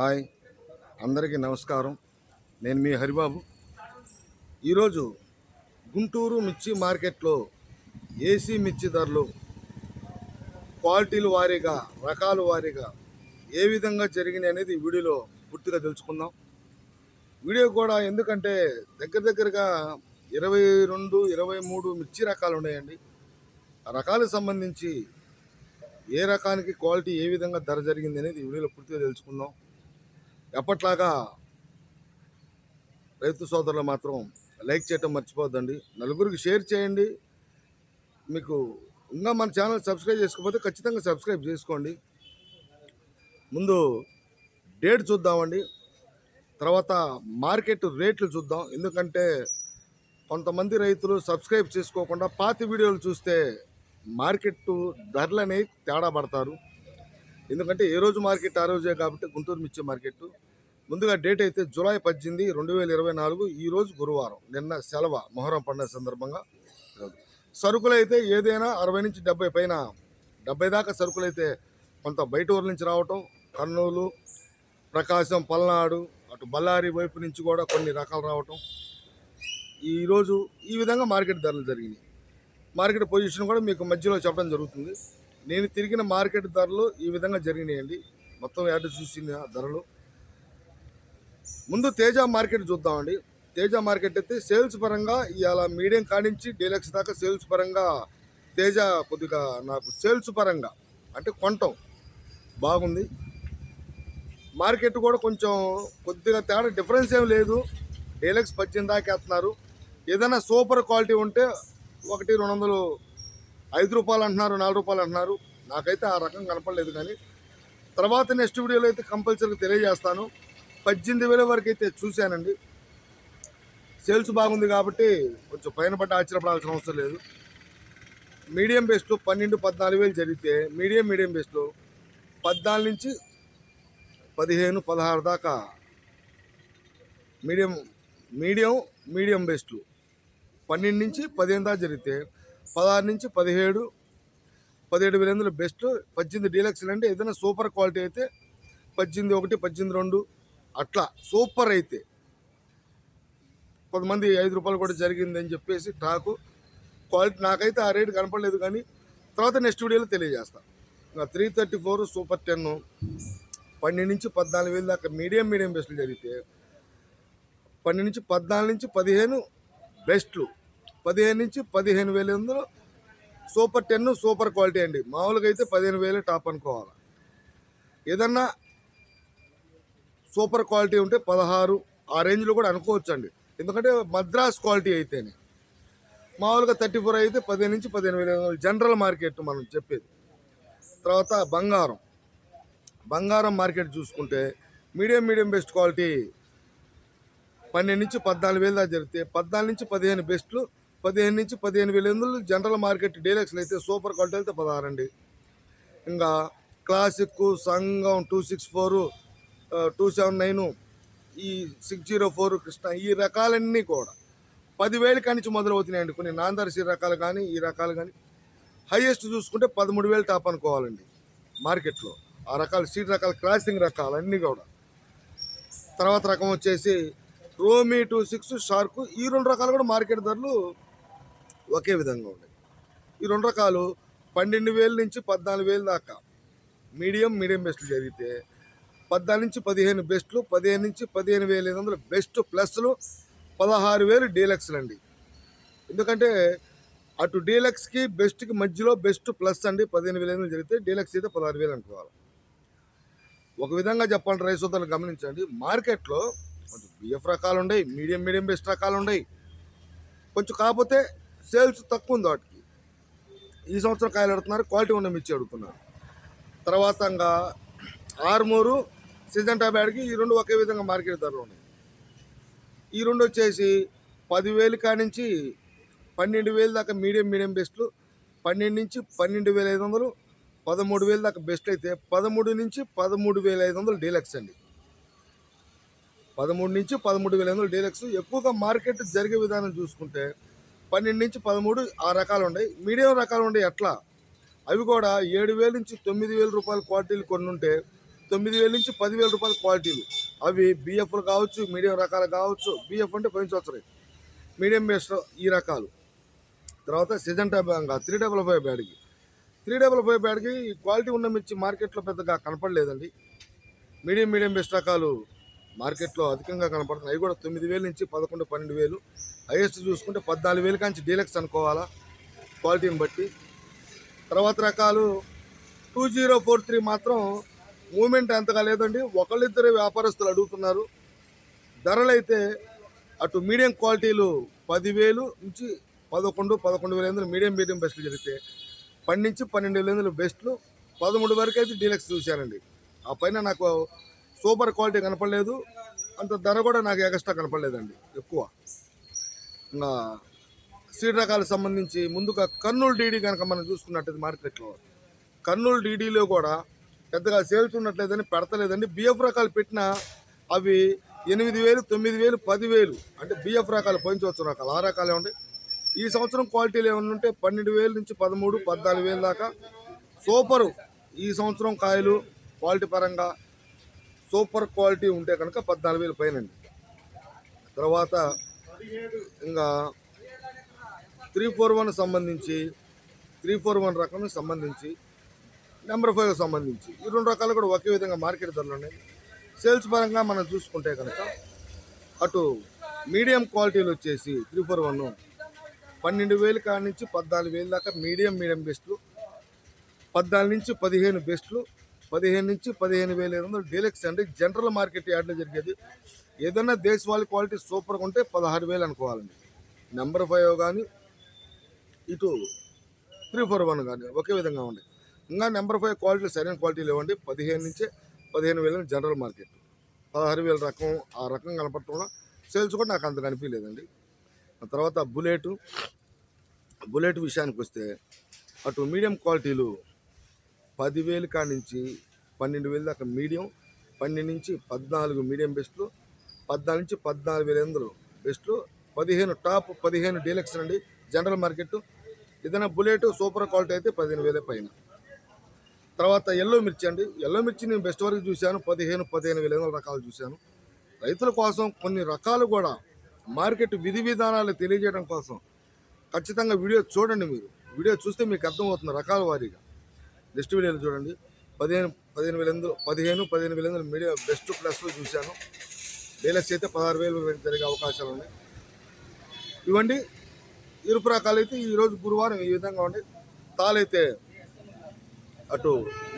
Hi. అందరికీ నమస్కారం. నేను మీ హరిబాబు. ఈరోజు గుంటూరు మిర్చి మార్కెట్లో ఏసీ మిర్చి ధరలు క్వాలిటీల వారీగా రకాల వారీగా ఏ విధంగా జరిగినాయి అనేది వీడియోలో పూర్తిగా తెలుసుకుందాం. వీడియో కూడా ఎందుకంటే దగ్గర దగ్గరగా ఇరవై రెండు ఇరవై మూడు మిర్చి రకాలు ఉన్నాయండి. ఆ రకాలకు సంబంధించి ఏ రకానికి క్వాలిటీ ఏ విధంగా ధర జరిగింది అనేది వీడియోలో పూర్తిగా తెలుసుకుందాం. ఎప్పట్లాగా రైతు సోదరులు మాత్రం లైక్ చేయటం మర్చిపోద్దండి నలుగురికి షేర్ చేయండి. మీకు ఇంకా మన ఛానల్ సబ్స్క్రైబ్ చేసుకోకపోతే ఖచ్చితంగా సబ్స్క్రైబ్ చేసుకోండి. ముందు డేట్ చూద్దామండి. తర్వాత మార్కెట్ రేట్లు చూద్దాం. ఎందుకంటే కొంతమంది రైతులు సబ్స్క్రైబ్ చేసుకోకుండా పాతి వీడియోలు చూస్తే మార్కెట్ ధరలు అనేవి తేడా పడతారు. ఎందుకంటే ఏ రోజు మార్కెట్ ఆ రోజే కాబట్టి గుంటూరు మిర్చి మార్కెట్ ముందుగా డేట్ అయితే జూలై పద్దెనిమిది రెండు వేల ఇరవై నాలుగు ఈ రోజు గురువారం నిన్న సెలవ మొహరం పండుగ సందర్భంగా. సరుకులు అయితే ఏదైనా అరవై నుంచి డెబ్బై పైన డెబ్బై దాకా సరుకులు అయితే కొంత బయట ఊర్ల నుంచి రావటం కర్నూలు ప్రకాశం పల్నాడు అటు బళ్ళారి వైపు నుంచి కూడా కొన్ని రకాలు రావటం. ఈరోజు ఈ విధంగా మార్కెట్ ధరలు జరిగినాయి. మార్కెట్ పొజిషన్ కూడా మీకు మధ్యలో చెప్పడం జరుగుతుంది. నేను తిరిగిన మార్కెట్ ధరలు ఈ విధంగా జరిగినాయండి. మొత్తం యాడ్ చూసిన ధరలు. ముందు తేజ మార్కెట్ చూద్దామండి. తేజ మార్కెట్ అయితే సేల్స్ పరంగా ఇవాళ మీడియం కాడించి డీలక్స్ దాకా సేల్స్ పరంగా తేజ కొద్దిగా నాకు సేల్స్ పరంగా అంటే కొంటాం బాగుంది. మార్కెట్ కూడా కొంచెం కొద్దిగా తేడా డిఫరెన్స్ ఏం లేదు. డీలక్స్ పద్దెనిమిది దాకా వేస్తున్నారు. ఏదైనా సూపర్ క్వాలిటీ ఉంటే ఒకటి రెండు వందలు ఐదు రూపాయలు అంటున్నారు నాలుగు రూపాయలు అంటున్నారు. నాకైతే ఆ రకం కనపడలేదు కానీ తర్వాత నెక్స్ట్ వీడియోలో అయితే కంపల్సరీగా తెలియజేస్తాను. పద్దెనిమిది వేల వరకు అయితే చూశానండి. సేల్స్ బాగుంది కాబట్టి కొంచెం పైన పట్ట ఆశ్చర్యపడాల్సిన అవసరం లేదు. మీడియం బెస్ట్ పన్నెండు పద్నాలుగు వేలు జరిగితే మీడియం మీడియం బెస్ట్లో పద్నాలుగు నుంచి పదిహేను పదహారు దాకా మీడియం మీడియం మీడియం బెస్ట్లు పన్నెండు నుంచి పదిహేను దాకా జరిగితే పదహారు నుంచి పదిహేడు పదిహేడు వేల ఎనిమిదిలో బెస్ట్ పద్దెనిమిది డీలక్స్లు అంటే ఏదైనా సూపర్ క్వాలిటీ అయితే పద్దెనిమిది ఒకటి పద్దెనిమిది రెండు అట్లా సూపర్ అయితే. కొంతమంది ఐదు రూపాయలు కూడా జరిగిందని చెప్పేసి టాకు క్వాలిటీ నాకైతే ఆ రేటు కనపడలేదు కానీ తర్వాత నెక్స్ట్ వీడియోలో తెలియజేస్తాను ఇంకా three thirty four super ten పన్నెండు నుంచి పద్నాలుగు వేలు దాకా మీడియం మీడియం బెస్ట్లు జరిగితే పన్నెండు నుంచి పద్నాలుగు నుంచి పదిహేను బెస్ట్లు. పదిహేను నుంచి పదిహేను వేల ఇందులో సూపర్ టెన్ సూపర్ క్వాలిటీ అండి. మామూలుగా అయితే పదిహేను వేలు టాప్ అనుకోవాలి. ఏదన్నా సూపర్ క్వాలిటీ ఉంటే పదహారు ఆ రేంజ్లో కూడా అనుకోవచ్చు అండి ఎందుకంటే మద్రాస్ క్వాలిటీ అయితేనే. మామూలుగా థర్టీ ఫోర్ అయితే పదిహేను నుంచి పదిహేను వేల ఐదు వందలు జనరల్ మార్కెట్ మనం చెప్పేది. తర్వాత బంగారం. బంగారం మార్కెట్ చూసుకుంటే మీడియం మీడియం బెస్ట్ క్వాలిటీ పన్నెండు నుంచి పద్నాలుగు వేలు దాకా జరిగితే పద్నాలుగు నుంచి పదిహేను బెస్ట్లు పదిహేను నుంచి పదిహేను వేల ఎనిమిది జనరల్ మార్కెట్ డీలక్స్లు అయితే సూపర్ క్వాలిటీ అయితే పదహారు అండి ఇంకా క్లాసిక్ సంఘం two six four two seven nine ఈ సిక్స్ జీరో ఫోర్ కృష్ణ ఈ రకాలన్నీ కూడా పదివేలు కానించి మొదలవుతున్నాయండి. కొన్ని నాందర్శి రకాలు కానీ ఈ రకాలు కానీ హైయెస్ట్ చూసుకుంటే పదమూడు వేలు టాప్ అనుకోవాలండి మార్కెట్లో. ఆ రకాల సీట్ రకాల క్లాసింగ్ రకాలు అన్నీ కూడా. తర్వాత రకం వచ్చేసి రోమి టూ సిక్స్ షార్క్ ఈ రెండు రకాలు కూడా మార్కెట్ ధరలు ఒకే విధంగా ఉన్నాయి ఈ రెండు రకాలు పన్నెండు వేల నుంచి పద్నాలుగు వేలు దాకా. మీడియం మీడియం బెస్ట్లు జరిగితే పద్నాలుగు నుంచి పదిహేను బెస్ట్లు పదిహేను నుంచి పదిహేను వేల ఐదు వందలు బెస్ట్ ప్లస్లు పదహారు వేలు డీలక్స్లు అండి. ఎందుకంటే అటు డీలక్స్కి బెస్ట్కి మధ్యలో బెస్ట్ ప్లస్ అండి పదిహేను వేల ఐదు వందలు జరిగితే డీలక్స్ అయితే పదహారు వేలు అనుకోవాలి. ఒక విధంగా చెప్పాలంటే రైస్ వద్దలు గమనించండి మార్కెట్లో కొంచెం బిఎఫ్ రకాలు ఉన్నాయి మీడియం మీడియం బెస్ట్ రకాలు ఉన్నాయి కొంచెం కాకపోతే సేల్స్ తక్కువ ఉంది వాటికి. ఈ సంవత్సరం కాయలు అడుగుతున్నారు క్వాలిటీ ఉన్న మిర్చి అడుగుతున్నారు. తర్వాత ఇంకా ఆర్మూరు సీజన్ టాబ్యాడ్కి ఈ రెండు ఒకే విధంగా మార్కెట్ ధరలు ఉన్నాయి. ఈ రెండు వచ్చేసి పదివేలు కానించి పన్నెండు వేలు దాకా మీడియం మీడియం బెస్ట్లు పన్నెండు నుంచి పన్నెండు వేల ఐదు వందలు పదమూడు వేలు దాకా బెస్ట్ అయితే పదమూడు నుంచి పదమూడు వేల ఐదు వందలు డీలక్స్ అండి. పదమూడు నుంచి పదమూడు వేల ఐదు వందలు డీలక్స్. ఎక్కువగా మార్కెట్ జరిగే విధానం చూసుకుంటే పన్నెండు నుంచి పదమూడు ఆ రకాలు ఉన్నాయి. మీడియం రకాలు ఉన్నాయి ఎట్లా? అవి కూడా ఏడు వేల నుంచి తొమ్మిది వేల రూపాయల క్వాలిటీలు కొన్ని ఉంటే తొమ్మిది వేల నుంచి పదివేల రూపాయల క్వాలిటీలు. అవి బిఎఫ్లు కావచ్చు మీడియం రకాలు కావచ్చు బిఎఫ్ అంటే పోయిన సంవత్సరం మీడియం బేస్డ్ ఈ రకాలు. తర్వాత సిజన్ బ్యాంక్ త్రీ డబల్ ఫైవ్ బ్యాడ్కి. త్రీ డబల్ ఫైవ్ బ్యాడ్కి ఈ క్వాలిటీ ఉన్న మిర్చి మార్కెట్లో పెద్దగా కనపడలేదండి. మీడియం మీడియం బెస్ట్ రకాలు మార్కెట్లో అధికంగా కనపడుతున్నాయి. అవి కూడా తొమ్మిది వేల నుంచి పదకొండు పన్నెండు వేలు. హైయెస్ట్ చూసుకుంటే పద్నాలుగు వేలు కాంచి డీలక్స్ అనుకోవాలా క్వాలిటీని బట్టి. తర్వాత రకాలు టూ జీరో ఫోర్ త్రీ మాత్రం మూమెంట్ అంతగా లేదండి. ఒకళ్ళిద్దరు వ్యాపారస్తులు అడుగుతున్నారు. ధరలు అయితే అటు మీడియం క్వాలిటీలు పదివేలు నుంచి పదకొండు పదకొండు వేల ఎందులో మీడియం మీడియం బెస్ట్లు జరిగితే పన్నెండు నుంచి పన్నెండు వేల ఎనిమిది బెస్ట్లు. పదమూడు వరకు అయితే డీలక్స్ చూశానండి. ఆ పైన నాకు సూపర్ క్వాలిటీ కనపడలేదు. అంత ధర కూడా నాకు ఎక్స్ట్రా కనపడలేదండి ఎక్కువ. ఇంకా సీడ్ రకాలకు సంబంధించి ముందుగా కర్నూలు డీడీ కనుక మనం చూసుకున్నట్టయితే మార్కెట్లో కర్నూలు డీడీలో కూడా పెద్దగా సేల్స్ ఉన్నట్లేదని పెడతలేదండి. బిఎఫ్ రకాలు పెట్టినా అవి ఎనిమిది వేలు తొమ్మిది వేలు పదివేలు అంటే బిఎఫ్ రకాలు పోయించవచ్చు రకాలు ఆ రకాలు ఏమంటే ఈ సంవత్సరం క్వాలిటీలు ఏమైనా ఉంటే పన్నెండు వేలు నుంచి పదమూడు పద్నాలుగు వేలు దాకా సూపరు. ఈ సంవత్సరం కాయలు క్వాలిటీ పరంగా సూపర్ క్వాలిటీ ఉంటే కనుక పద్నాలుగు వేలు పైన తర్వాత ఇంకా త్రీ ఫోర్ వన్ సంబంధించి త్రీ ఫోర్ వన్ రకం సంబంధించి నెంబర్ ఫైవ్ సంబంధించి ఈ రెండు రకాలు కూడా ఒకే విధంగా మార్కెట్ ధరలు ఉన్నాయి. సేల్స్ పరంగా మనం చూసుకుంటే కనుక అటు మీడియం క్వాలిటీలు వచ్చేసి త్రీ ఫోర్ వన్ పన్నెండు వేలు కాడి నుంచి పద్నాలుగు వేలు దాకా మీడియం మీడియం బెస్ట్లు పద్నాలుగు నుంచి పదిహేను బెస్ట్లు పదిహేను నుంచి పదిహేను వేల ఐదు వందలు డీలక్స్ అంటే జనరల్ మార్కెట్ యార్డ్లో జరిగేది. ఏదైనా దేశవాళీ క్వాలిటీ సూపర్గా ఉంటే పదహారు వేలు అనుకోవాలండి. నెంబర్ ఫైవ్ కానీ ఇటు త్రీ ఫోర్ వన్ కానీ ఒకే విధంగా ఉండే. ఇంకా నెంబర్ ఫైవ్ క్వాలిటీ సరైన క్వాలిటీ లేవండి. పదిహేను నుంచే పదిహేను వేలు జనరల్ మార్కెట్. పదహారు వేల రకం ఆ రకం కనపడటం సేల్స్ కూడా నాకు అంత కనిపించలేదండి తర్వాత బుల్లెట్ బుల్లెట్ విషయానికి వస్తే అటు మీడియం క్వాలిటీలు పదివేలు కాడి నుంచి పన్నెండు వేలు దాకా మీడియం పన్నెండు నుంచి పద్నాలుగు మీడియం బెస్ట్లు పద్నాలుగు నుంచి పద్నాలుగు వేల ఎనిమిది బెస్ట్లు పదిహేను టాప్ పదిహేను డీలక్స్ అండి జనరల్ మార్కెట్ ఏదైనా బుల్లెట్ సూపర్ క్వాలిటీ అయితే పదిహేను వేల పైన. తర్వాత ఎల్లో మిర్చి అండి. ఎల్లో మిర్చి నేను బెస్ట్ వరకు చూశాను. పదిహేను పదిహేను వేల ఎనిమిది రకాలు చూశాను. రైతుల కోసం కొన్ని రకాలు కూడా మార్కెట్ విధి విధానాలు తెలియజేయడం కోసం ఖచ్చితంగా వీడియో చూడండి మీరు. వీడియో చూస్తే మీకు అర్థమవుతుంది రకాల వారీగా. నెక్స్ట్ వీడియోలో చూడండి. పదిహేను పదిహేను వేల ఎనిమిది పదిహేను పదిహేను వేల ఎనిమిది మీడియా బెస్ట్ ప్లస్లో చూశాను. డీలక్స్ అయితే పదహారు వేలు జరిగే అవకాశాలు ఉన్నాయి. ఇవ్వండి. ఇరుపు రకాలు అయితే ఈరోజు గురువారం ఈ విధంగా ఉండి తాలైతే అటు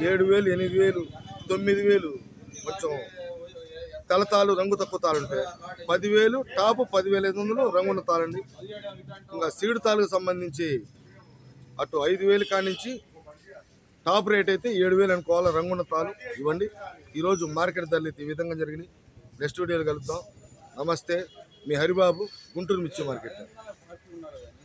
ఏడు వేలు ఎనిమిది వేలు తొమ్మిది వేలు కొంచెం తెల్లతాలు రంగు తక్కువ తాలు ఉంటాయి. పదివేలు టాప్ పదివేల ఐదు వందలు రంగున్న తాళండి. ఇంకా సీడు తాలుకు సంబంధించి అటు ఐదు వేలు కానించి టాప్ రేట్ అయితే ఏడు వేలు అనుకోవాలి రంగున్న తాలు ఇవ్వండి. ఈరోజు మార్కెట్ ధరలు అయితే ఈ విధంగా జరిగినాయి. నెక్స్ట్ వీడియోలు కలుద్దాం. నమస్తే. మీ హరిబాబు గుంటూరు మిర్చి మార్కెట్.